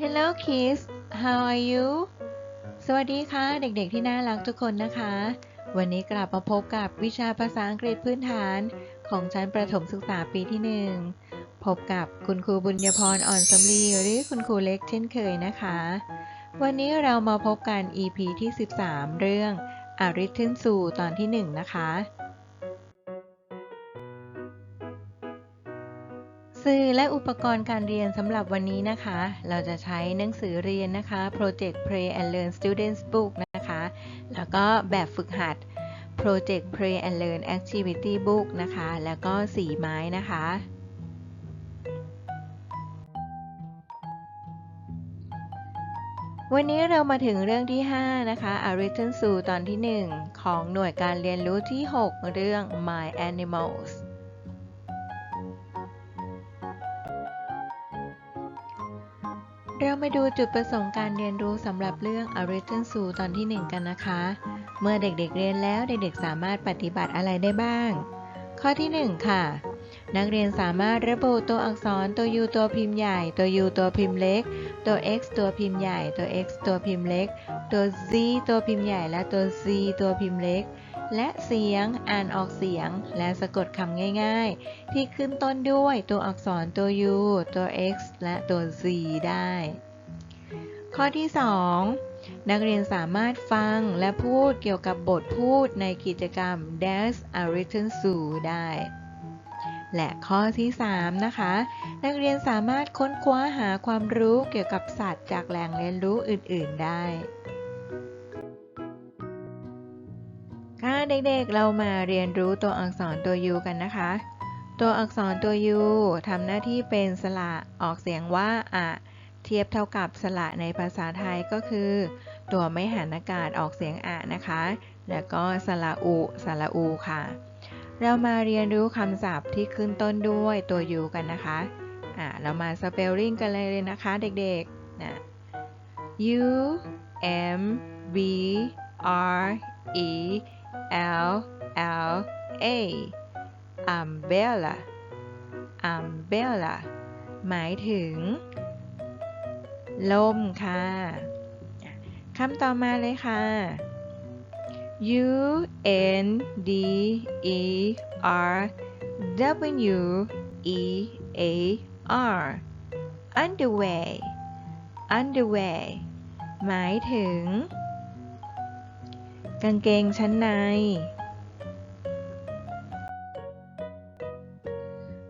Hello kids how are you สวัสดีค่ะ เด็กๆที่น่ารักทุกคนนะคะ วันนี้กลับมาพบกับวิชาภาษาอังกฤษพื้นฐานของชั้นประถมศึกษาปีที่ 1 พบกับคุณครูบุญญพรอ่อนสำลีหรือคุณครูเล็กเช่นเคยนะคะ วันนี้เรามาพบกัน EP ที่ 13 เรื่อง a r i t h m s u ตอนที่ 1 นะคะ สื่อและอุปกรณ์การเรียนสำหรับวันนี้นะคะ เราจะใช้หนังสือเรียนนะคะ Project Play and Learn Students Book นะคะ แล้วก็แบบฝึกหัด Project Play and Learn Activity Book นะคะ แล้วก็สีไม้นะคะวันนี้เรามาถึงเรื่องที่ 5 นะคะ A Written Zoo ตอนที่ 1 ของหน่วยการเรียนรู้ที่ 6 เรื่อง My Animals เรามาดูจุดประสงค์การเรียนรู้สำหรับเรื่อง A Written Zoo ตอนที่ 1 กันนะคะ เมื่อเด็กๆเรียนแล้วเด็กๆสามารถปฏิบัติอะไรได้บ้าง ข้อที่ 1 ค่ะ นักเรียนสามารถระบุตัวอักษรตัว U ตัวพิมพ์ใหญ่ตัว U ตัวพิมพ์เล็ก ตัว X ตัวพิมพ์ใหญ่ตัว X ตัวพิมพ์เล็ก ตัว Z ตัวพิมพ์ใหญ่และตัว Z ตัวพิมพ์เล็ก และเสียง อ่านออกเสียง และสะกดคำง่ายๆ ที่ขึ้นต้นด้วยตัวอักษรตัว U ตัว X และตัว Z ได้ ข้อที่ 2 นักเรียนสามารถฟังและพูดเกี่ยวกับบทพูดในกิจกรรม Dance a Written Zoo ได้และข้อที่ 3 นะคะ นักเรียนสามารถค้นคว้าหาความรู้เกี่ยวกับสัตว์จากแหล่งเรียนรู้อื่น ๆ ได้ เด็กๆ เรามาเรียนรู้ตัวอักษรตัว U กันนะคะ ตัวอักษรตัว U ทำหน้าที่เป็นสระออกเสียงว่าอะเทียบเท่ากับสระในภาษาไทยก็คือ ตัวไม่หันอากาศออกเสียงอะนะคะ แล้วก็สระอุสระอูค่ะ เรามาเรียนรู้คำศัพท์ที่ขึ้นต้นด้วยตัว U กันนะคะอะเรามาสเปลลิ่งกันเลยนะคะเด็กๆนะ U M B R E L L A umbrella umbrella หมายถึงล่มค่ะคำต่อมาเลยค่ะ U N D E R W E A R underwear underwear หมายถึง กางเกงชั้นใน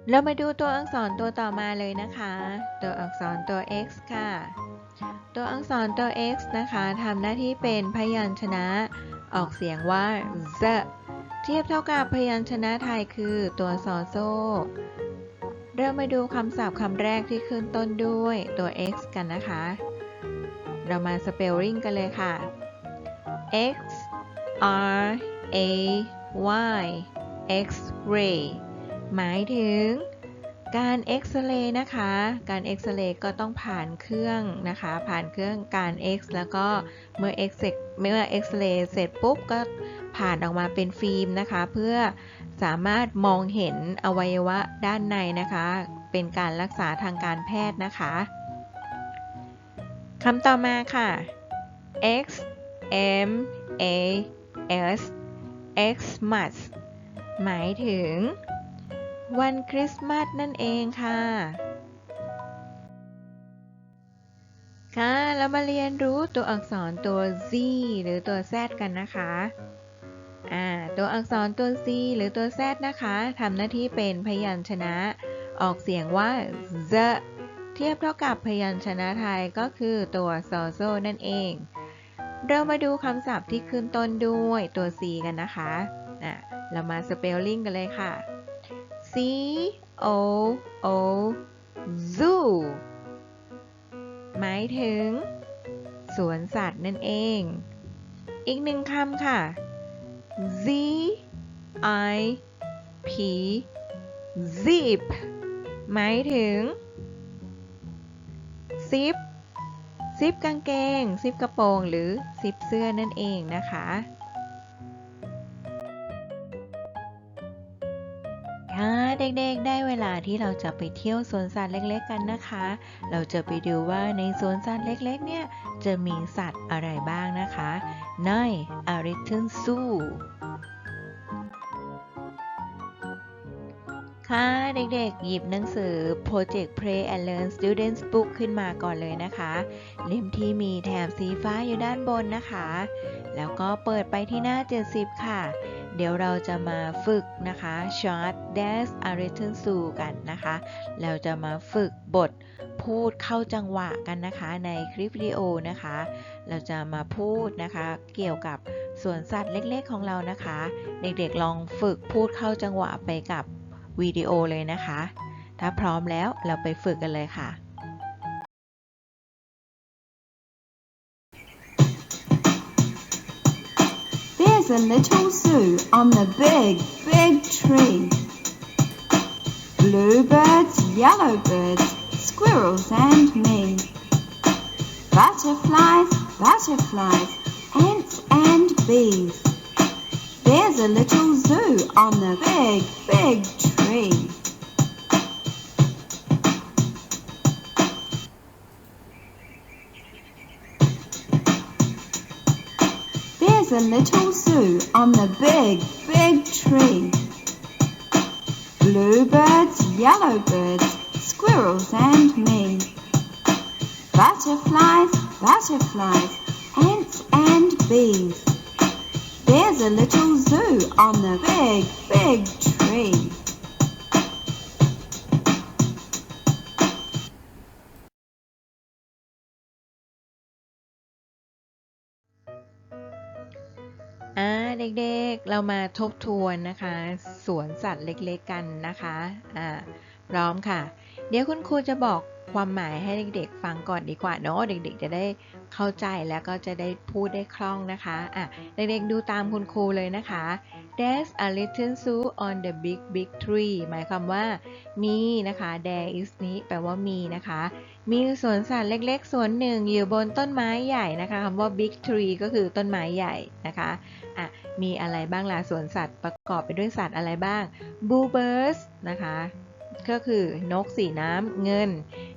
เรามาดูตัวอักษรตัวต่อมาเลยนะคะ ตัวอักษรตัว x ค่ะ ตัวอักษรตัว x นะคะทำหน้าที่เป็นพยัญชนะ ออกเสียงว่า z เทียบเท่ากับพยัญชนะไทยคือตัวซอโซ่เรามาดูคำศัพท์คำแรกที่ขึ้นต้นด้วยตัว x กันนะคะ เรามาสเปลลิ่งกันเลยค่ะ x r a y x ray หมายถึงการเอ็กซเรย์นะคะ การเอ็กซเรย์ก็ต้องผ่านเครื่องนะคะ ผ่านเครื่องการ X แล้วก็เมื่อ X เสร็จเมื่อเอ็กซเรย์เสร็จปุ๊บก็ผ่านออกมาเป็นฟิล์มนะคะ เพื่อสามารถมองเห็นอวัยวะด้านในนะคะ เป็นการรักษาทางการแพทย์นะคะคำต่อมาค่ะ X M A S Xmas หมายถึง วันคริสต์มาสนั่นเองค่ะ ค่ะเรามาเรียนรู้ตัวอักษรตัว Z หรือตัว Z กันนะคะอ่าตัวอักษรตัว Z หรือตัว Z นะคะทำหน้าที่เป็นพยัญชนะ ออกเสียงว่า Z เทียบเท่ากับพยัญชนะไทยก็คือตัวโซโซนั่นเอง เรามาดูคำศัพท์ที่ขึ้นต้นด้วยตัว C กันนะคะะเรามาสเปลลิ่งกันเลยค่ะ C O O Zoo หมายถึง สวนสัตว์นั่นเอง อีกหนึ่งคำค่ะ Z I P Zip หมายถึงซิป ซิปกางเกง ซิปกระโปรง หรือซิปเสื้อนั่นเองนะคะค่ะเด็กๆ ได้เวลาที่เราจะไปเที่ยวสวนสัตว์เล็กๆ กันนะคะ เราจะไปดูว่าในสวนสัตว์เล็กๆ เนี่ยจะมีสัตว์อะไรบ้างนะคะ ใน a r i t o n ค่ะเด็กๆ หยิบหนังสือ Project Play and Learn Students Book ขึ้นมาก่อนเลยนะคะ เล่มที่มีแถบสีฟ้าอยู่ด้านบนนะคะ แล้วก็เปิดไปที่หน้า 70 ค่ะ เดี๋ยวเราจะมาฝึกนะคะ Short Dash a r i t o n Zoo กันนะคะ เราจะมาฝึกบทพูดเข้าจังหวะกันนะคะในคลิปวิดีโอนะคะ เราจะมาพูดนะคะเกี่ยวกับสวนสัตว์เล็กๆของเรานะคะ เด็กๆลองฝึกพูดเข้าจังหวะไปกับ วิดีโอเลยนะคะ ถ้าพร้อมแล้วเราไปฝึกกันเลยค่ะ There's a little zoo on the big, big tree. Bluebirds, yellowbirds, squirrels and me. Butterflies, butterflies, ants and bees. There's a little zoo on the big, big tree. There's a little zoo on the big, big tree. Bluebirds, yellowbirds, squirrels and me. Butterflies, butterflies, ants and bees. There's a little zoo on the big, big tree. เด็กๆ เรามาทบทวนนะคะ สวนสัตว์เล็กๆกันนะคะอ่าพร้อมค่ะ เดี๋ยวคุณครูจะบอกความหมายให้เด็กๆ ฟังก่อนดีกว่าเนาะเด็ก ๆ จะได้เข้าใจแล้วก็จะได้พูดได้คล่องนะคะอะเด็กๆดูตามคุณครูเลยนะคะ There's a little zoo on the big big tree หมายความว่ามีนะคะ there is นี้แปลว่ามีนะคะ มีสวนสัตว์เล็กๆ สวนหนึ่งอยู่บนต้นไม้ใหญ่นะคะคำว่า big tree ก็คือต้นไม้ใหญ่นะคะอะ มีอะไรบ้างล่ะสวนสัตว์ประกอบไปด้วยสัตว์อะไรบ้าง blue birds นะคะ ก็คือนกสีน้ำเงิน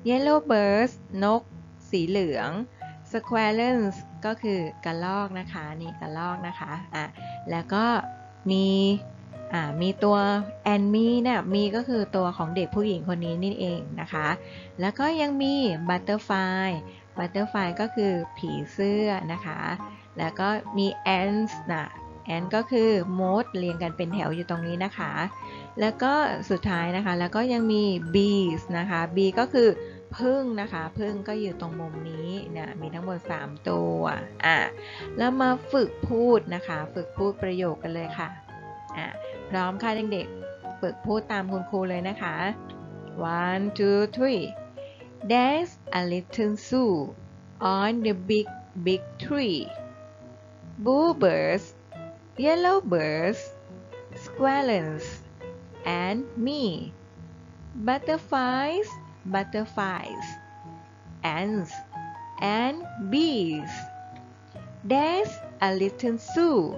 yellow birds นกสีเหลือง squirrels ก็คือกระรอกนะคะ นี่กระรอกนะคะอะแล้วก็มีอ่ามีตัวแอนมีเนี่ยมีก็คือตัวของเด็กผู้หญิงคนนี้นี่เองนะคะ แล้วก็ยังมี butterfly butterfly ก็คือผีเสื้อนะคะ แล้วก็มี ants นะ ant ก็คือมดเรียงกันเป็นแถวอยู่ตรงนี้นะคะ แล้วก็สุดท้ายนะคะ แล้วก็ยังมี bees นะคะ b ก็คือพึ่งนะคะพึ่งก็อยู่ตรงมุมนี้นี่ยมีทั้งหมด 3 ตัวอะแล้วมาฝึกพูดนะคะ ฝึกพูดประโยคกันเลยค่ะอะพร้อมค่ะเด็กๆ ฝึกพูดตามคุณครูเลยนะคะ one two three There's a little zoo on the big big tree Bluebirds Yellowbirds Squirrels and me Butterflies Butterflies Ants and bees There's a little zoo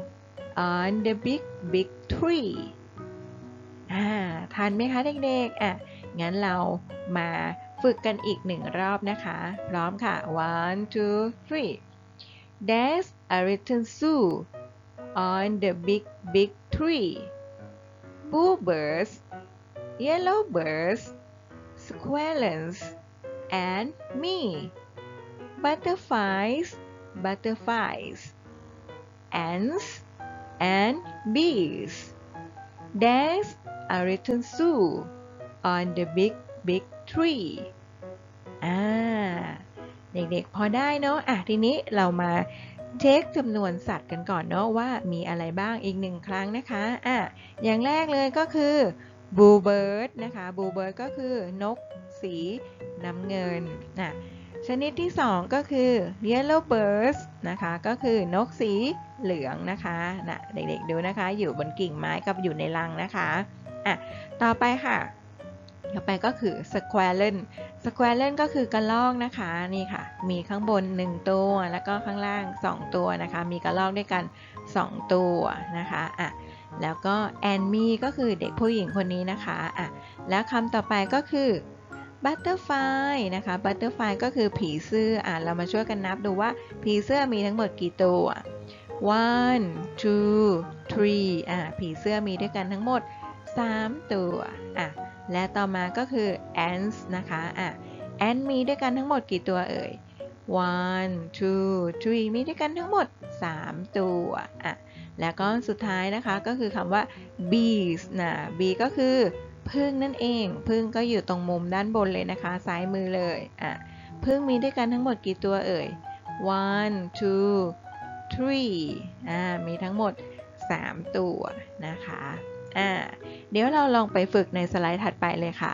on the big big tree อ่าทันไหมคะเด็กๆ อะ งั้นเรามาฝึกกันอีกหนึ่งรอบนะคะ พร้อมค่ะ one two three There's a little zoo on the big big tree Bluebirds Yellowbirds Squirrels and me Butterflies Butterflies Ants and bees There's a little zoo on the big big tree อ่า เด็กๆ พอได้เนาะ อ่ะ ทีนี้เรามา เช็คจำนวนสัตว์กันก่อนเนาะว่ามีอะไรบ้างอีกหนึ่งครั้งนะคะอะอย่างแรกเลยก็คือ bluebird นะคะ bluebird ก็คือนกสีน้ำเงินนะชนิดที่ 2 ก็คือ yellow birds นะคะก็คือนกสีเหลืองนะคะน่ะเด็กๆดูนะคะ อยู่บนกิ่งไม้กับอยู่ในรังนะคะอะต่อไปค่ะ ต่อไปก็คือ squirrel squirrel ก็คือกระรอกนะคะนี่ค่ะ มีข้างบน 1 ตัว แล้วก็ข้างล่าง 2 ตัวนะคะ มีกระรอกด้วยกัน 2 ตัวนะคะอะแล้วก็ and me ก็คือเด็กผู้หญิงคนนี้นะคะอะแล้วคำต่อไปก็คือ butterfly นะคะ butterfly ก็คือผีเสื้ออะเรามาช่วยกันนับดูว่าผีเสื้อมีทั้งหมดกี่ตัว one two three อะผีเสื้อมีด้วยกันทั้งหมด 3 ตัวอะ และต่อมาก็คือ ants นะคะอะ ant มีด้วยกันทั้งหมดกี่ตัวเอ่ย one two three มีด้วยกันทั้งหมด 3 ตัวอะแล้วก็สุดท้ายนะคะก็คือคำว่า bees นะ bee ก็คือพึ่งนั่นเอง พึ่งก็อยู่ตรงมุมด้านบนเลยนะคะ ซ้ายมือเลยอะพึ่งมีด้วยกันทั้งหมดกี่ตัวเอ่ย one two three อ่ามีทั้งหมด 3 ตัวนะคะ อ่าเดี๋ยวเราลองไปฝึกในสไลด์ถัดไปเลยค่ะ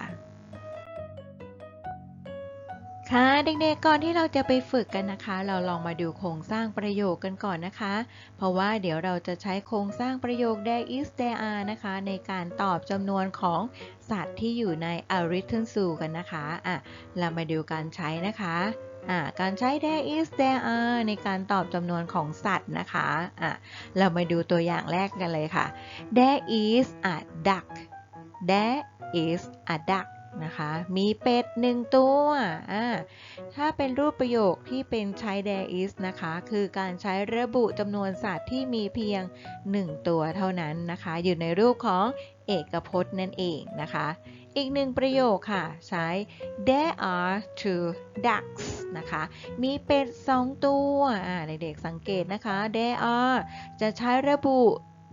ค่ะเด็กๆก่อนที่เราจะไปฝึกกันนะคะ เราลองมาดูโครงสร้างประโยคกันก่อนนะคะ เพราะว่าเดี๋ยวเราจะใช้โครงสร้างประโยค there is there are นะคะ ในการตอบจำนวนของสัตว์ที่อยู่ใน a written zoo กันนะคะอะเรามาดูการใช้นะคะ การใช้ there is there are ในการตอบจำนวนของสัตว์นะคะะเรามาดูตัวอย่างแรกกันเลยค่ะ there is a duck there is a duck นะคะ มีเป็ดหนึ่งตัว ถ้าเป็นรูปประโยคที่เป็นใช้ there is นะคะ คือการใช้ระบุจำนวนสัตว์ที่มีเพียง 1 ตัวเท่านั้นนะคะ อยู่ในรูปของเอกพจน์นั่นเองนะคะ อีกหนึ่งประโยคค่ะใช้ there are two ducks นะคะ มีเป็ด2ตัวเด็กๆสังเกตนะคะ there are จะใช้ระบุ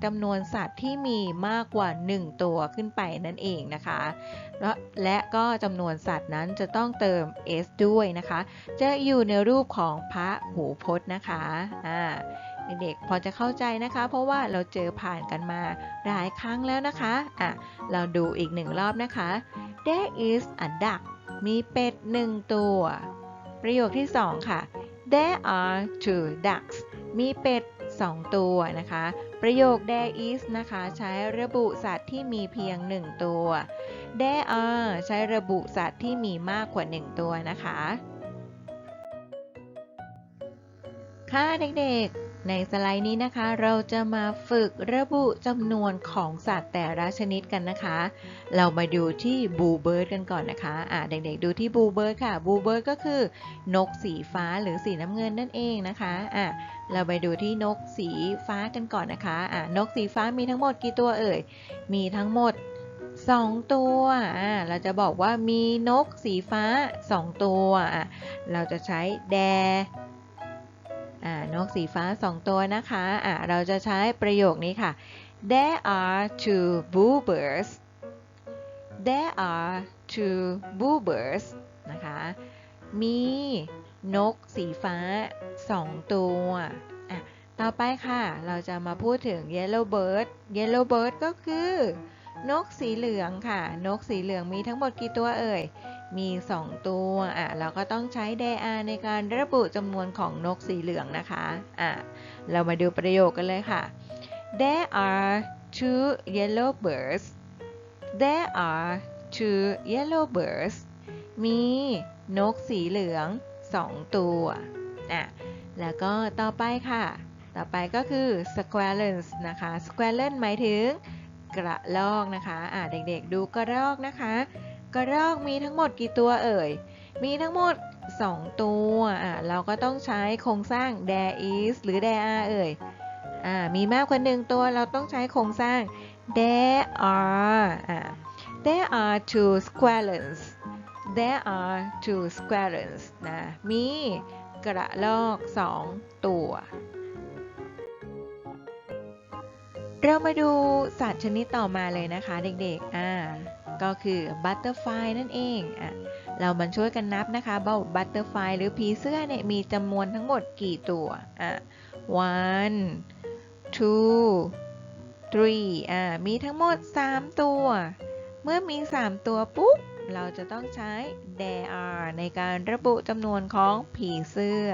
จำนวนสัตว์ที่มีมากกว่า 1 ตัวขึ้นไปนั่นเองนะคะ และและก็จำนวนสัตว์นั้นจะต้องเติม s ด้วยนะคะ จะอยู่ในรูปของพระหูพจน์นะคะอ่า เด็กๆ พอจะเข้าใจนะคะ เพราะว่าเราเจอผ่านกันมาหลายครั้งแล้วนะคะอะเราดูอีกหนึ่งรอบนะคะ there is a duck มีเป็ดหนึ่งตัว ประโยคที่2ค่ะ there are two ducks มีเป็ด2ตัวนะคะ ประโยค there is นะคะ ใช้ระบุสัตว์ที่มีเพียง1ตัว there are ใช้ระบุสัตว์ที่มีมากกว่า1ตัวนะคะค่ะเด็กๆ ในสไลด์นี้นะคะเราจะมาฝึกระบุจำนวนของสัตว์แต่ละชนิดกันนะคะ เรามาดูที่บูเบิร์ดกันก่อนนะคะอ่าเด็กๆดูที่บูเบิร์ดค่ะบูเบิร์ดก็คือนกสีฟ้าหรือสีน้ำเงินนั่นเองนะคะอ่าเราไปดูที่นกสีฟ้ากันก่อนนะคะอ่านกสีฟ้ามีทั้งหมดกี่ตัวเอ่ย มีทั้งหมด 2 ตัวอ่าเราจะบอกว่ามีนกสีฟ้า 2 ตัวอ่าเราจะใช้ there อ่า นกสีฟ้า 2 ตัวนะคะอ่าเราจะใช้ประโยคนี้ค่ะ there are two bluebirds there are two bluebirds นะคะ มีนกสีฟ้า 2 ตัวต่อไปค่ะ เราจะมาพูดถึง yellow bird yellow bird ก็คือ นกสีเหลืองค่ะ นกสีเหลืองมีทั้งหมดกี่ตัวเอ่ย มี 2 ตัว อะ เราก็ต้องใช้ there are ในการระบุจำนวนของนกสีเหลืองนะคะ อะ เรามาดูประโยคกันเลยค่ะ there are two yellow birds there are two yellow birds มีนกสีเหลือง 2 ตัว อะ แล้วก็ต่อไปค่ะ ต่อไปก็คือ squirrels นะคะ squirrel หมายถึงกระรอกนะคะ อะ เด็กๆ ดูกระรอกนะคะ กระรอกมีทั้งหมดกี่ตัวเอ่ย มีทั้งหมด 2 ตัว อะเราก็ต้องใช้โครงสร้าง there is หรือ there are เอ่ย อ่า มีมากกว่าหนึ่งตัว เราต้องใช้โครงสร้าง there are อ่า there are two squirrels there are two squirrels นะ มีกระรอก 2 ตัว เรามาดูสัตว์ชนิดต่อมาเลยนะคะเด็กๆ อ่า ก็คือ butterfly นั่นเองอะเรามาช่วยกันนับนะคะว่า butterfly หรือผีเสื้อเนี่ยมีจำนวนทั้งหมดกี่ตัวอะ one two three อ่ามีทั้งหมด 3 ตัว เมื่อมี 3 ตัวปุ๊บเราจะต้องใช้ there are ในการระบุจำนวนของผีเสื้อ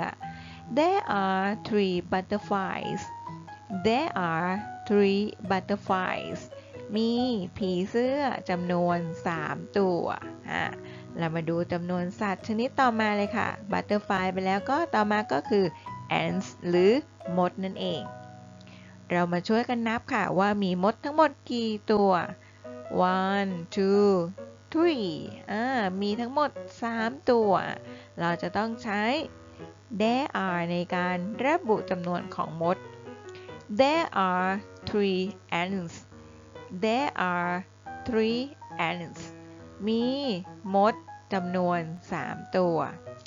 there are three butterflies there are three butterflies มีผีเสื้อจำนวน 3 ตัวอะเรามาดูจำนวนสัตว์ชนิดต่อมาเลยค่ะ butterfly ไปแล้วก็ต่อมาก็คือ ants หรือมดนั่นเอง เรามาช่วยกันนับค่ะว่ามีมดทั้งหมดกี่ตัว one two three อ่ามีทั้งหมด 3 ตัว เราจะต้องใช้ there are ในการระบุจำนวนของมด there are three ants there are three ants มีมดจำนวน 3 ตัว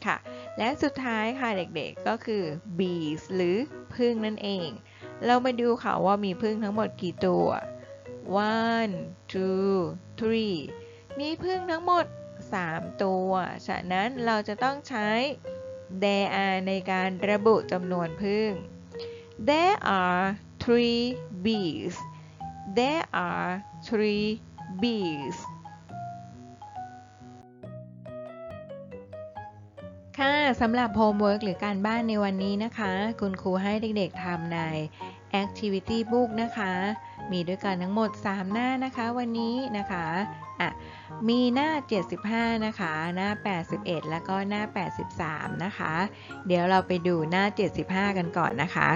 ค่ะ และสุดท้ายค่ะเด็กๆก็คือ bees หรือพึ่งนั่นเอง เรามาดูค่ะว่ามีพึ่งทั้งหมดกี่ตัว one two three มีพึ่งทั้งหมด 3 ตัว ฉะนั้นเราจะต้องใช้ there are ในการระบุจำนวนพึ่ง there are three bees there are three bees ค่ะสำหรับ homework หรือการบ้านในวันนี้นะคะ คุณครูให้เด็กๆทำใน activity book นะคะ มีด้วยกันทั้งหมด 3 หน้านะคะวันนี้นะคะอะมีหน้า 75 นะคะ หน้า 81 แล้วก็หน้า 83 นะคะ เดี๋ยวเราไปดูหน้า 75 กันก่อนนะคะ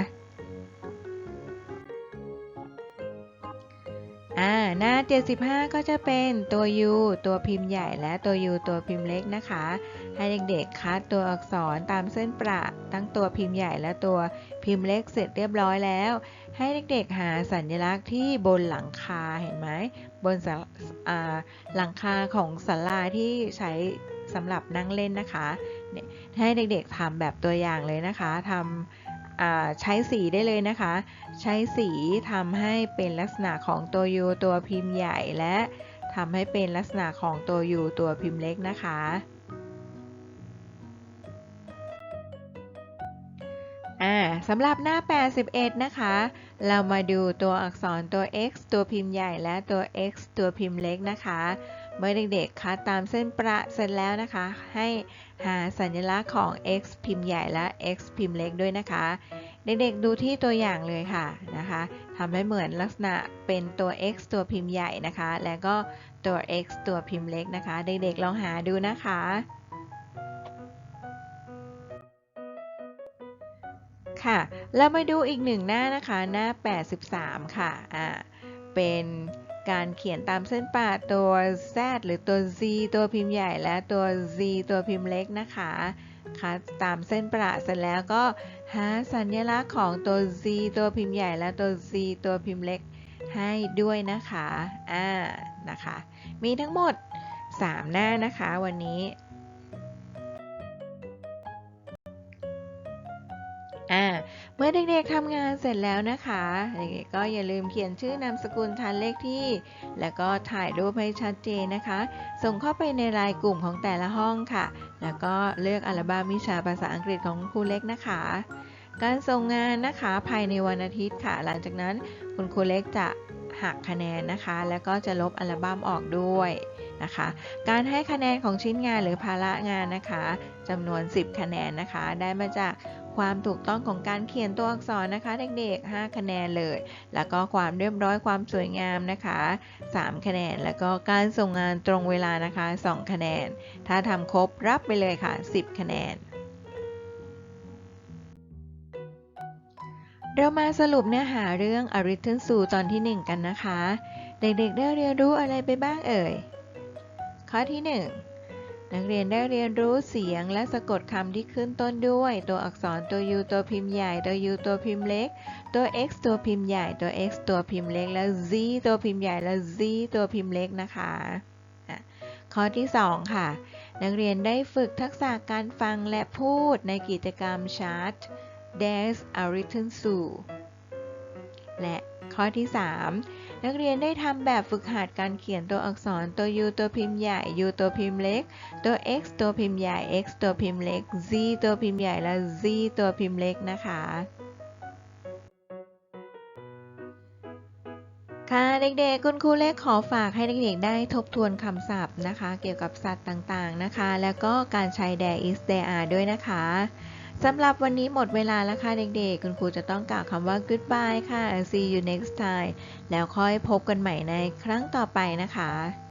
หน้า 75 ก็จะเป็นตัว U ตัวพิมพ์ใหญ่และตัว U ตัวพิมพ์เล็กนะคะ ให้เด็กๆคัดตัวอักษรตามเส้นประทั้งตัวพิมพ์ใหญ่และตัวพิมพ์เล็กเสร็จเรียบร้อยแล้ว ให้เด็กๆหาสัญลักษณ์ที่บนหลังคาเห็นไหมบนหลังคาของศาลาที่ใช้สำหรับนั่งเล่นนะคะ ให้เด็กๆทำแบบตัวอย่างเลยนะคะทำ ใช้สีได้เลยนะคะ ใช้สีทำให้เป็นลักษณะของตัว U ตัวพิมพ์ใหญ่และทำให้เป็นลักษณะของตัว U ตัวพิมพ์เล็กนะคะ สำหรับหน้า 81 นะคะ เรามาดูตัวอักษรตัว x ตัวพิมพ์ใหญ่และตัว x ตัวพิมพ์เล็กนะคะ เมื่อเด็กๆคัดตามเส้นประเสร็จแล้วนะคะ ให้หาสัญลักษณ์ของ x พิมพ์ใหญ่และ x พิมพ์เล็กด้วยนะคะ เด็กๆดูที่ตัวอย่างเลยค่ะนะคะทำให้เหมือนลักษณะเป็นตัว x ตัวพิมพ์ใหญ่นะคะ แล้วก็ตัว x ตัวพิมพ์เล็กนะคะ เด็กๆลองหาดูนะคะค่ะเรามาดูอีกหนึ่งหน้านะคะ หน้า 83 ค่ะ อ่า เป็น การเขียนตามเส้นปะตัว z หรือตัว z ตัวพิมพ์ใหญ่และตัว z ตัวพิมพ์เล็กนะคะคะตามเส้นประเสร็จแล้วก็หาสัญลักษณ์ของตัว z ตัวพิมพ์ใหญ่และตัว z ตัวพิมพ์เล็กให้ด้วยนะคะอ่านะคะ มีทั้งหมด 3 หน้านะคะวันนี้ อ่าเมื่อเด็กๆทำงานเสร็จแล้วนะคะเด็กๆก็อย่าลืมเขียนชื่อนามสกุลทันเลขที่ แล้วก็ถ่ายรูปให้ชัดเจนนะคะ ส่งเข้าไปในรายกลุ่มของแต่ละห้องค่ะ แล้วก็เลือกอัลบั้มวิชาภาษาอังกฤษของครูเล็กนะคะ การส่งงานนะคะภายในวันอาทิตย์ค่ะ หลังจากนั้นคุณครูเล็กจะหักคะแนนนะคะ แล้วก็จะลบอัลบั้มออกด้วยนะคะ การให้คะแนนของชิ้นงานหรือภาระงานนะคะจำนวน 10 คะแนนนะคะ ได้มาจาก ความถูกต้องของการเขียนตัวอักษรนะคะเด็กๆ 5 คะแนนเลย แล้วก็ความเรียบร้อยความสวยงามนะคะ 3 คะแนน แล้วก็การส่งงานตรงเวลานะคะ 2 คะแนน ถ้าทำครบรับไปเลยค่ะ 10 คะแนนเรามาสรุปเนื้อหาเรื่อง a r i t h m Zoo ตอนที่ 1 กันนะคะ เด็กๆได้เรียนรู้อะไรไปบ้างเอ่ย ข้อที่ 1 นักเรียนได้เรียนรู้เสียงและสะกดคำที่ขึ้นต้นด้วย ตัวอักษรตัว U ตัวพิมพ์ใหญ่ตัว U ตัวพิมพ์เล็ก ตัว X ตัวพิมพ์ใหญ่ตัว X ตัวพิมพ์เล็ก และ Z ตัวพิมพ์ใหญ่และ Z ตัวพิมพ์เล็กนะคะข้อที่ 2 ค่ะ นักเรียนได้ฝึกทักษะการฟังและพูดในกิจกรรม Chart There's a written zoo และข้อที่ 3 นักเรียนได้ทำแบบฝึกหัดการเขียนตัวอักษรตัว U ตัวพิมพ์ใหญ่ U ตัวพิมพ์เล็ก ตัว X ตัวพิมพ์ใหญ่ X ตัวพิมพ์เล็ก Z ตัวพิมพ์ใหญ่และ Z ตัวพิมพ์เล็กนะคะค่ะเด็กๆคุณครูเล็กขอฝากให้เด็กๆได้ทบทวนคำศัพท์นะคะ เกี่ยวกับสัตว์ต่างๆนะคะ แล้วก็การใช้ there is there are ด้วยนะคะ สำหรับวันนี้หมดเวลาแล้วค่ะเด็กๆ คุณครูจะต้องกล่าวคำว่า goodbye ค่ะ see you next time แล้วค่อยพบกันใหม่ในครั้งต่อไปนะคะ